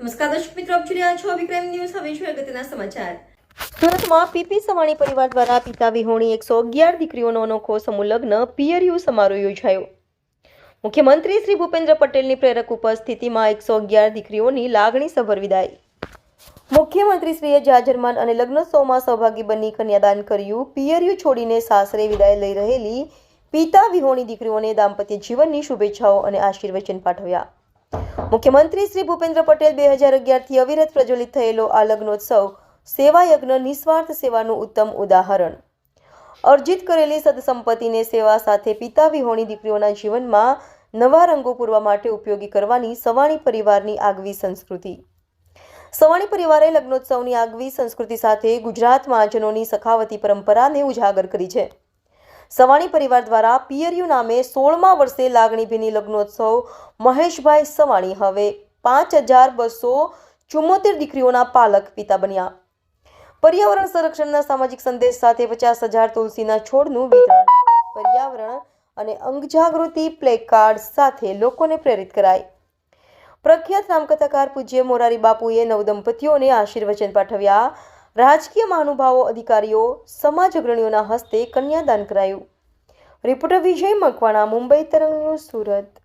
નમસ્કાર દર્શક મિત્રો, આપ જોઈ રહ્યા છો વિક્રમ ન્યૂઝ. હવે જોઈએ અગત્યના સમાચાર. સુરતમાં પીપી સવાણી પરિવાર દ્વારા પિતા વિહોણી એકસો અગિયાર દીકરીઓનો અનોખો સમુલગ્ન પિયરયુ સમારોહ યોજાયો. મુખ્યમંત્રી શ્રી ભૂપેન્દ્ર પટેલની પ્રેરક ઉપસ્થિતિમાં એકસો અગિયાર દીકરીઓની લાગણીસભર વિદાય. મુખ્યમંત્રીશ્રીએ જાજરમાન અને લગ્નોત્સવમાં સહભાગી બની કન્યાદાન કર્યું. પિયરયુ છોડીને સાસરે વિદાય લઈ રહેલી પિતા વિહોણી દીકરીઓને દાંપત્ય જીવનની શુભેચ્છાઓ અને આશીર્વચન પાઠવ્યા. મુખ્યમંત્રી શ્રી ભૂપેન્દ્ર પટેલ બે હજાર અગિયારથી અવિરત પ્રજ્વલિત થયેલો આ લગ્નોત્સવ સેવા યજ્ઞ નિસ્વાર્થ સેવાનું ઉત્તમ ઉદાહરણ. અર્જિત કરેલી સદસંપત્તિને સેવા સાથે પિતા વિહોણી દીકરીઓના જીવનમાં નવા રંગો પૂરવા માટે ઉપયોગી કરવાની સવાણી પરિવારની આગવી સંસ્કૃતિ. સવાણી પરિવારે લગ્નોત્સવની આગવી સંસ્કૃતિ સાથે ગુજરાત મહાજનોની સખાવતી પરંપરાને ઉજાગર કરી છે. સવાણી પરિવાર દ્વારા પિયરિયું નામે સોળમા વર્ષે લાગણીભીની લગ્નોત્સવ મહેશભાઈ સવાણી હવે પાંચ હજાર બસો ચુમ્મોતેર દીકરીઓના પાલક પિતા બન્યા. પર્યાવરણ સંરક્ષણના સામાજિક સંદેશ સાથે પચાસ હજાર તુલસીના છોડનું વિતરણ, પર્યાવરણ અને અંગજાગૃતિ પ્લેકાર્ડ સાથે લોકોને પ્રેરિત કરાય. પ્રખ્યાત રામકથાકાર પૂજ્ય મોરારી બાપુએ નવદંપતીઓને આશીર્વચન પાઠવ્યા. રાજકીય મહાનુભાવો અધિકારીઓ સમાજ અગ્રણીઓના હસ્તે કન્યાદાન કરાયું. રિપોર્ટર વિજય મકવાણા મુંબઈ તરંગ સુરત.